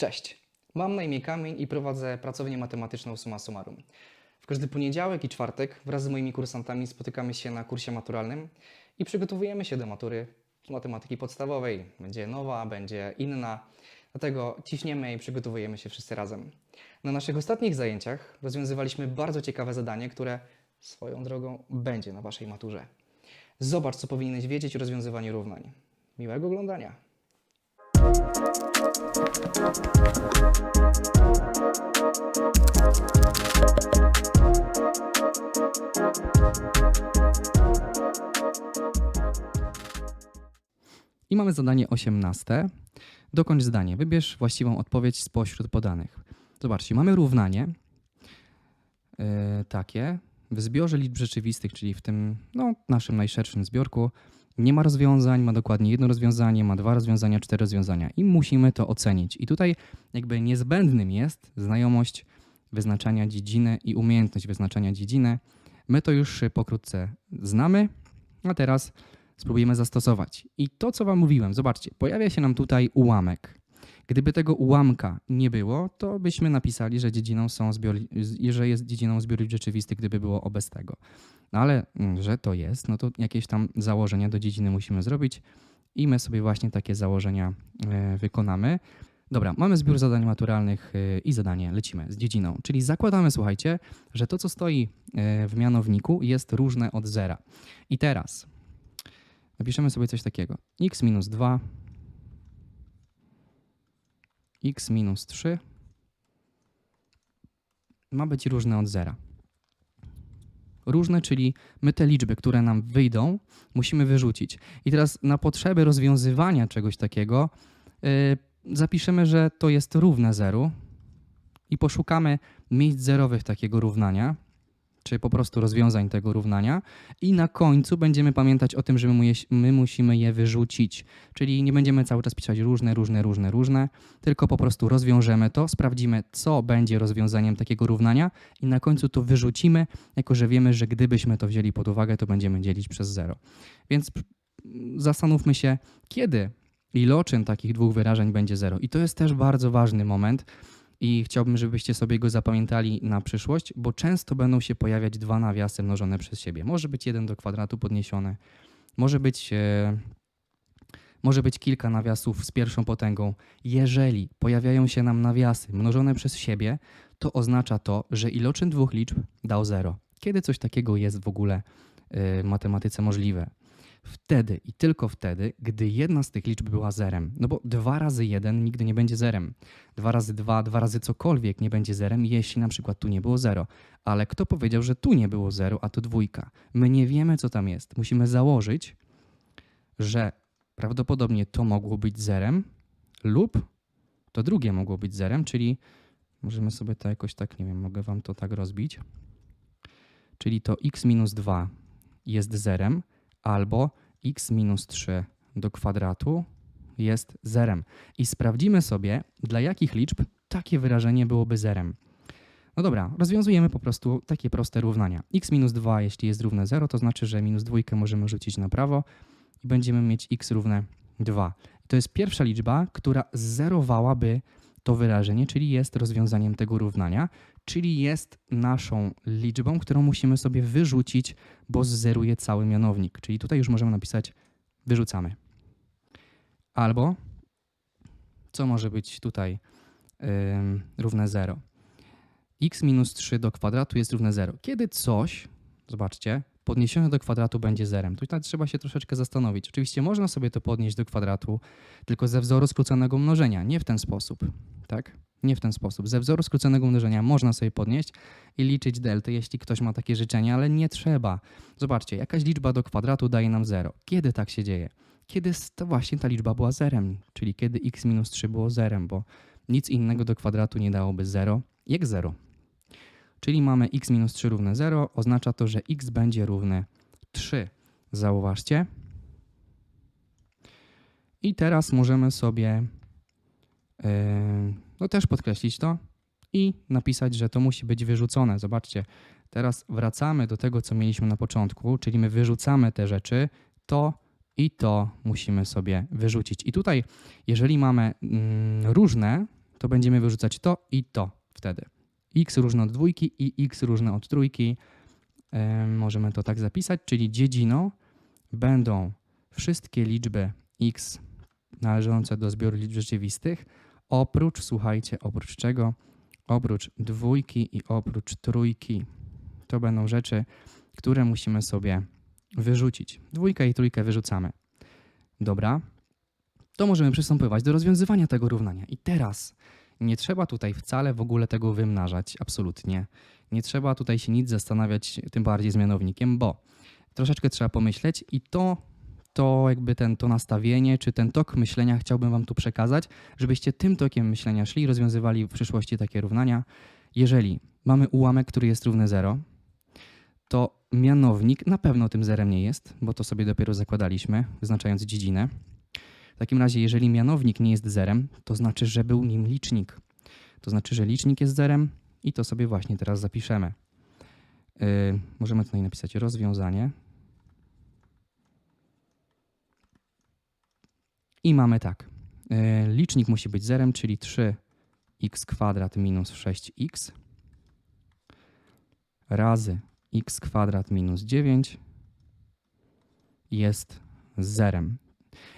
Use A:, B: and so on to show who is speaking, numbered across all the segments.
A: Cześć, mam na imię Kamień i prowadzę pracownię matematyczną Suma Summarum. W każdy poniedziałek i czwartek wraz z moimi kursantami spotykamy się na kursie maturalnym i przygotowujemy się do matury z matematyki podstawowej. Będzie nowa, będzie inna, dlatego ciśniemy i przygotowujemy się wszyscy razem. Na naszych ostatnich zajęciach rozwiązywaliśmy bardzo ciekawe zadanie, które swoją drogą będzie na Waszej maturze. Zobacz, co powinieneś wiedzieć o rozwiązywaniu równań. Miłego oglądania. I mamy zadanie 18. Dokończ zdanie. Wybierz właściwą odpowiedź spośród podanych. Zobaczcie, mamy równanie yy, takie. W zbiorze liczb rzeczywistych, czyli w tym no, naszym najszerszym zbiorku, nie ma rozwiązań, ma dokładnie jedno rozwiązanie, ma dwa rozwiązania, cztery rozwiązania i musimy to ocenić. I tutaj jakby niezbędnym jest znajomość wyznaczania dziedziny i umiejętność wyznaczania dziedziny. My to już pokrótce znamy, a teraz spróbujemy zastosować. I to, co Wam mówiłem, zobaczcie, pojawia się nam tutaj ułamek. Gdyby tego ułamka nie było, to byśmy napisali, że dziedziną są zbiory, że jest dziedziną zbiorów rzeczywistych, gdyby było bez tego. No ale, mm, że to jest, no to jakieś tam założenia do dziedziny musimy zrobić i my sobie właśnie takie założenia e, wykonamy. Dobra, mamy zbiór zadań maturalnych e, i zadanie lecimy z dziedziną. Czyli zakładamy, słuchajcie, że to, co stoi e, w mianowniku jest różne od zera. I teraz napiszemy sobie coś takiego. x minus 2, x minus 3 ma być różne od zera. Różne, czyli my te liczby, które nam wyjdą, musimy wyrzucić. I teraz na potrzeby rozwiązywania czegoś takiego yy, zapiszemy, że to jest równe zeru i poszukamy miejsc zerowych takiego równania, czy po prostu rozwiązań tego równania i na końcu będziemy pamiętać o tym, że my, my musimy je wyrzucić. Czyli nie będziemy cały czas pisać różne, różne, różne, różne, tylko po prostu rozwiążemy to, sprawdzimy, co będzie rozwiązaniem takiego równania i na końcu to wyrzucimy, jako że wiemy, że gdybyśmy to wzięli pod uwagę, to będziemy dzielić przez zero. Więc zastanówmy się, kiedy iloczyn takich dwóch wyrażeń będzie zero. I to jest też bardzo ważny moment, i chciałbym, żebyście sobie go zapamiętali na przyszłość, bo często będą się pojawiać dwa nawiasy mnożone przez siebie. Może być jeden do kwadratu podniesiony, może być, e, może być kilka nawiasów z pierwszą potęgą. Jeżeli pojawiają się nam nawiasy mnożone przez siebie, to oznacza to, że iloczyn dwóch liczb dał zero. Kiedy coś takiego jest w ogóle e, w matematyce możliwe? Wtedy i tylko wtedy, gdy jedna z tych liczb była zerem. No bo 2 razy 1 nigdy nie będzie zerem. 2 razy 2, 2 razy cokolwiek nie będzie zerem, jeśli na przykład tu nie było 0. Ale kto powiedział, że tu nie było 0, a tu dwójka? My nie wiemy, co tam jest. Musimy założyć, że prawdopodobnie to mogło być zerem lub to drugie mogło być zerem, czyli możemy sobie to jakoś tak, nie wiem, mogę wam to tak rozbić. Czyli to x minus 2 jest zerem, albo x minus 3 do kwadratu jest zerem. I sprawdzimy sobie, dla jakich liczb takie wyrażenie byłoby zerem. No dobra, rozwiązujemy po prostu takie proste równania. x minus 2, jeśli jest równe 0, to znaczy, że minus dwójkę możemy rzucić na prawo i będziemy mieć x równe 2. To jest pierwsza liczba, która zerowałaby to wyrażenie, czyli jest rozwiązaniem tego równania, czyli jest naszą liczbą, którą musimy sobie wyrzucić, bo zeruje cały mianownik. Czyli tutaj już możemy napisać wyrzucamy. Albo co może być tutaj ym, równe 0? x minus 3 do kwadratu jest równe 0. Kiedy coś, zobaczcie, podniesione do kwadratu będzie zerem. Tutaj trzeba się troszeczkę zastanowić. Oczywiście można sobie to podnieść do kwadratu, tylko ze wzoru skróconego mnożenia, nie w ten sposób, tak? Nie w ten sposób. Ze wzoru skróconego mnożenia można sobie podnieść i liczyć delty, jeśli ktoś ma takie życzenie, ale nie trzeba. Zobaczcie, jakaś liczba do kwadratu daje nam 0. Kiedy tak się dzieje? Kiedy to właśnie ta liczba była zerem, czyli kiedy x minus 3 było zerem, bo nic innego do kwadratu nie dałoby 0 jak 0. Czyli mamy x minus 3 równe 0, oznacza to, że x będzie równe 3. Zauważcie. I teraz możemy sobie no też podkreślić to i napisać, że to musi być wyrzucone. Zobaczcie, teraz wracamy do tego, co mieliśmy na początku, czyli my wyrzucamy te rzeczy, to i to musimy sobie wyrzucić. I tutaj, jeżeli mamy mm, różne, to będziemy wyrzucać to i to wtedy. x różne od dwójki i x różne od trójki. Em, możemy to tak zapisać, czyli dziedziną będą wszystkie liczby x należące do zbioru liczb rzeczywistych, oprócz, słuchajcie, oprócz czego? Oprócz dwójki i oprócz trójki. To będą rzeczy, które musimy sobie wyrzucić. Dwójkę i trójkę wyrzucamy. Dobra, to możemy przystępować do rozwiązywania tego równania. I teraz nie trzeba tutaj wcale w ogóle tego wymnażać, absolutnie. Nie trzeba tutaj się nic zastanawiać, tym bardziej z mianownikiem, bo troszeczkę trzeba pomyśleć i to, to jakby ten, to nastawienie, czy ten tok myślenia chciałbym wam tu przekazać, żebyście tym tokiem myślenia szli rozwiązywali w przyszłości takie równania. Jeżeli mamy ułamek, który jest równy 0, to mianownik na pewno tym zerem nie jest, bo to sobie dopiero zakładaliśmy, wyznaczając dziedzinę. W takim razie, jeżeli mianownik nie jest zerem, to znaczy, że był nim licznik. To znaczy, że licznik jest zerem i to sobie właśnie teraz zapiszemy. Yy, możemy tutaj napisać rozwiązanie. I mamy tak. Yy, licznik musi być zerem, czyli 3x kwadrat minus 6x razy x kwadrat minus 9 jest zerem.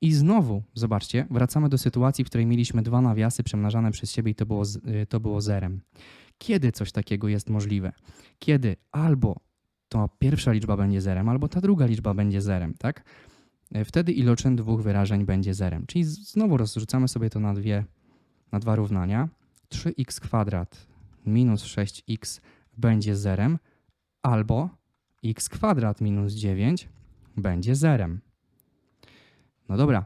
A: I znowu, zobaczcie, wracamy do sytuacji, w której mieliśmy dwa nawiasy przemnażane przez siebie i to było, y, to było zerem. Kiedy coś takiego jest możliwe? Kiedy albo to pierwsza liczba będzie zerem, albo ta druga liczba będzie zerem, tak? Y, Wtedy iloczyn dwóch wyrażeń będzie zerem. Czyli znowu rozrzucamy sobie to na, dwie, na dwa równania. 3x kwadrat minus 6x będzie zerem, albo x kwadrat minus 9 będzie zerem. No dobra,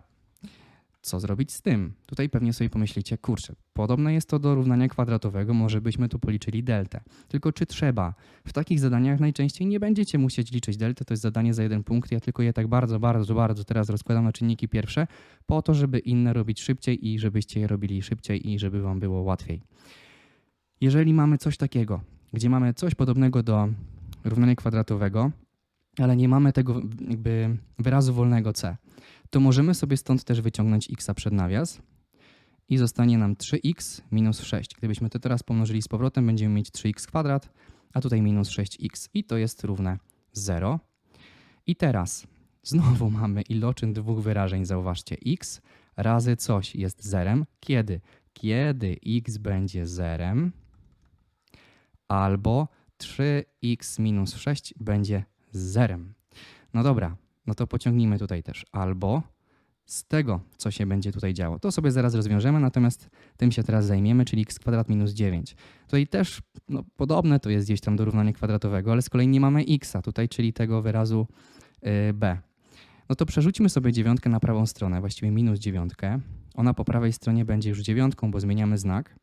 A: co zrobić z tym? Tutaj pewnie sobie pomyślicie, kurczę, podobne jest to do równania kwadratowego, może byśmy tu policzyli deltę. Tylko czy trzeba? W takich zadaniach najczęściej nie będziecie musieć liczyć deltę, to jest zadanie za jeden punkt, ja tylko je tak bardzo, bardzo, bardzo teraz rozkładam na czynniki pierwsze, po to, żeby inne robić szybciej i żebyście je robili szybciej i żeby wam było łatwiej. Jeżeli mamy coś takiego, gdzie mamy coś podobnego do równania kwadratowego, ale nie mamy tego jakby wyrazu wolnego c, to możemy sobie stąd też wyciągnąć x przed nawias i zostanie nam 3x minus 6. Gdybyśmy to teraz pomnożyli z powrotem, będziemy mieć 3x kwadrat, a tutaj minus 6x i to jest równe 0. I teraz znowu mamy iloczyn dwóch wyrażeń, zauważcie, x razy coś jest zerem. Kiedy? Kiedy x będzie zerem albo 3x minus 6 będzie zerem. No dobra, no to pociągnijmy tutaj też albo z tego, co się będzie tutaj działo. To sobie zaraz rozwiążemy, natomiast tym się teraz zajmiemy, czyli x kwadrat minus 9. Tutaj też no, podobne to jest gdzieś tam do równania kwadratowego, ale z kolei nie mamy x tutaj, czyli tego wyrazu y, b. No to przerzućmy sobie dziewiątkę na prawą stronę, właściwie minus dziewiątkę. Ona po prawej stronie będzie już dziewiątką, bo zmieniamy znak.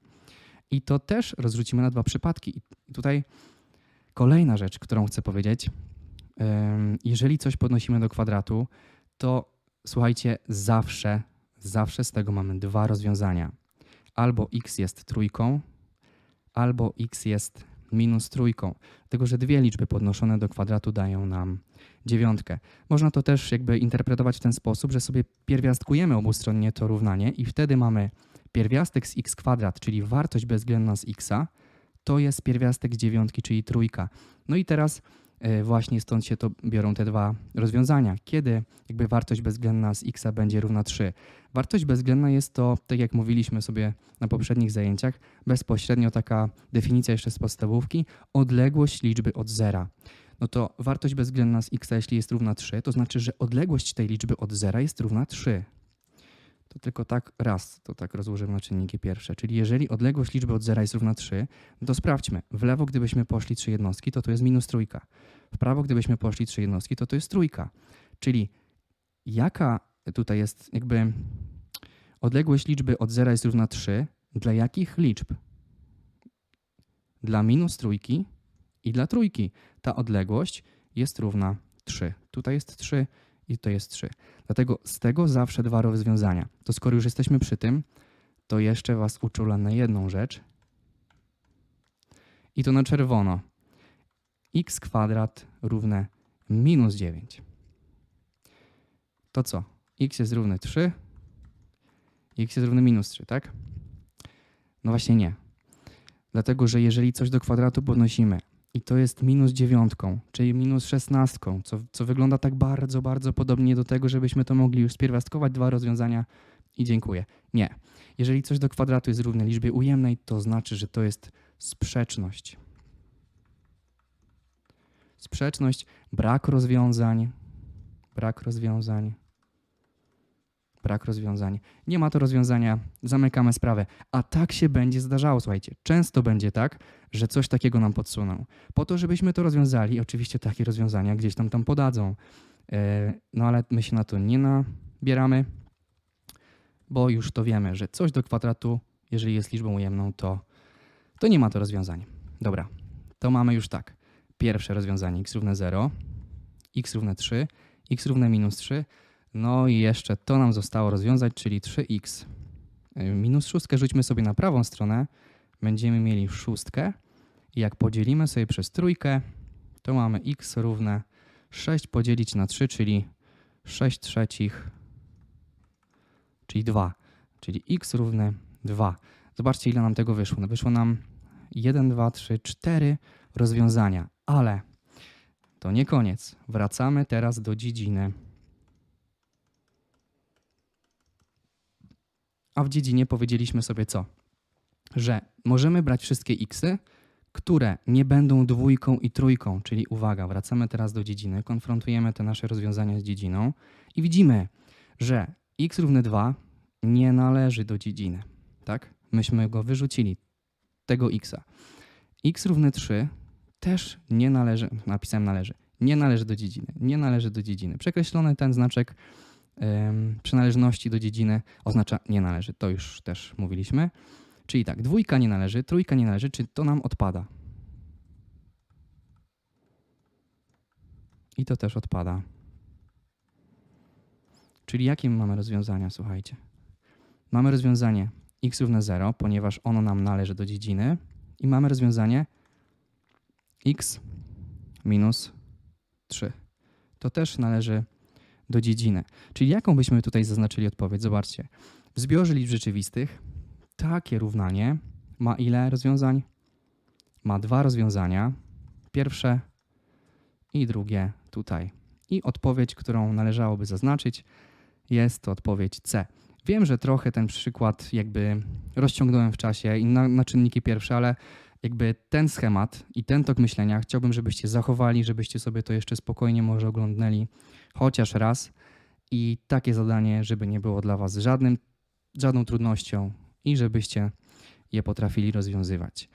A: I to też rozrzucimy na dwa przypadki. I tutaj kolejna rzecz, którą chcę powiedzieć. Jeżeli coś podnosimy do kwadratu, to słuchajcie, zawsze, zawsze z tego mamy dwa rozwiązania. Albo x jest trójką, albo x jest minus trójką. Dlatego, że dwie liczby podnoszone do kwadratu dają nam dziewiątkę. Można to też jakby interpretować w ten sposób, że sobie pierwiastkujemy obustronnie to równanie i wtedy mamy pierwiastek z x kwadrat, czyli wartość bezwzględna z xa, to jest pierwiastek z dziewiątki, czyli trójka. No i teraz właśnie stąd się to biorą te dwa rozwiązania. Kiedy jakby wartość bezwzględna z x będzie równa 3? Wartość bezwzględna jest to, tak jak mówiliśmy sobie na poprzednich zajęciach, bezpośrednio taka definicja jeszcze z podstawówki, odległość liczby od zera. No to wartość bezwzględna z x, jeśli jest równa 3, to znaczy, że odległość tej liczby od zera jest równa 3. To tylko tak raz, to tak rozłożymy na czynniki pierwsze. Czyli jeżeli odległość liczby od zera jest równa 3, no to sprawdźmy. W lewo, gdybyśmy poszli trzy jednostki, to to jest minus trójka. W prawo, gdybyśmy poszli trzy jednostki, to to jest trójka. Czyli jaka tutaj jest jakby odległość liczby od zera jest równa 3, dla jakich liczb? Dla minus trójki i dla trójki. Ta odległość jest równa 3. Tutaj jest 3 i to jest 3. Dlatego z tego zawsze dwa rozwiązania. To skoro już jesteśmy przy tym, to jeszcze Was uczula na jedną rzecz. I to na czerwono. x kwadrat równe minus 9. To co? x jest równe 3, x jest równe minus 3, tak? No właśnie nie. Dlatego, że jeżeli coś do kwadratu podnosimy i to jest minus dziewiątką, czyli minus szesnastką, co, co wygląda tak bardzo, bardzo podobnie do tego, żebyśmy to mogli już spierwiastkować dwa rozwiązania i dziękuję. Nie. Jeżeli coś do kwadratu jest równe liczbie ujemnej, to znaczy, że to jest sprzeczność. Sprzeczność, brak rozwiązań, brak rozwiązań, brak rozwiązań. Nie ma to rozwiązania, zamykamy sprawę. A tak się będzie zdarzało, słuchajcie. Często będzie tak, że coś takiego nam podsuną. Po to, żebyśmy to rozwiązali, oczywiście takie rozwiązania gdzieś tam tam podadzą. E, No ale my się na to nie nabieramy, bo już to wiemy, że coś do kwadratu, jeżeli jest liczbą ujemną, to, to nie ma to rozwiązania. Dobra, to mamy już tak. Pierwsze rozwiązanie x równe 0, x równe 3, x równe minus 3, no i jeszcze to nam zostało rozwiązać, czyli 3x. Y, Minus szóstkę rzućmy sobie na prawą stronę, będziemy mieli szóstkę i jak podzielimy sobie przez trójkę, to mamy x równe 6 podzielić na 3, czyli 6 trzecich, czyli 2, czyli x równe 2. Zobaczcie, ile nam tego wyszło. No wyszło nam 1, 2, 3, 4 rozwiązania, ale to nie koniec. Wracamy teraz do dziedziny. A w dziedzinie powiedzieliśmy sobie co? Że możemy brać wszystkie xy, które nie będą dwójką i trójką, czyli uwaga, wracamy teraz do dziedziny, konfrontujemy te nasze rozwiązania z dziedziną i widzimy, że x równe 2 nie należy do dziedziny, tak? Myśmy go wyrzucili, tego xa. x równe 3 też nie należy, napisałem należy, nie należy do dziedziny, nie należy do dziedziny. Przekreślony ten znaczek przynależności do dziedziny oznacza nie należy. To już też mówiliśmy. Czyli tak, dwójka nie należy, trójka nie należy, czy to nam odpada? I to też odpada. Czyli jakie my mamy rozwiązania, słuchajcie? Mamy rozwiązanie x równe 0, ponieważ ono nam należy do dziedziny i mamy rozwiązanie x minus 3. To też należy do dziedziny. Czyli jaką byśmy tutaj zaznaczyli odpowiedź? Zobaczcie. W zbiorze liczb rzeczywistych takie równanie ma ile rozwiązań? Ma dwa rozwiązania. Pierwsze i drugie tutaj. I odpowiedź, którą należałoby zaznaczyć, jest to odpowiedź C. Wiem, że trochę ten przykład jakby rozciągnąłem w czasie i na, na czynniki pierwsze, ale jakby ten schemat i ten tok myślenia chciałbym, żebyście zachowali, żebyście sobie to jeszcze spokojnie może oglądnęli chociaż raz i takie zadanie, żeby nie było dla Was żadnym, żadną trudnością i żebyście je potrafili rozwiązywać.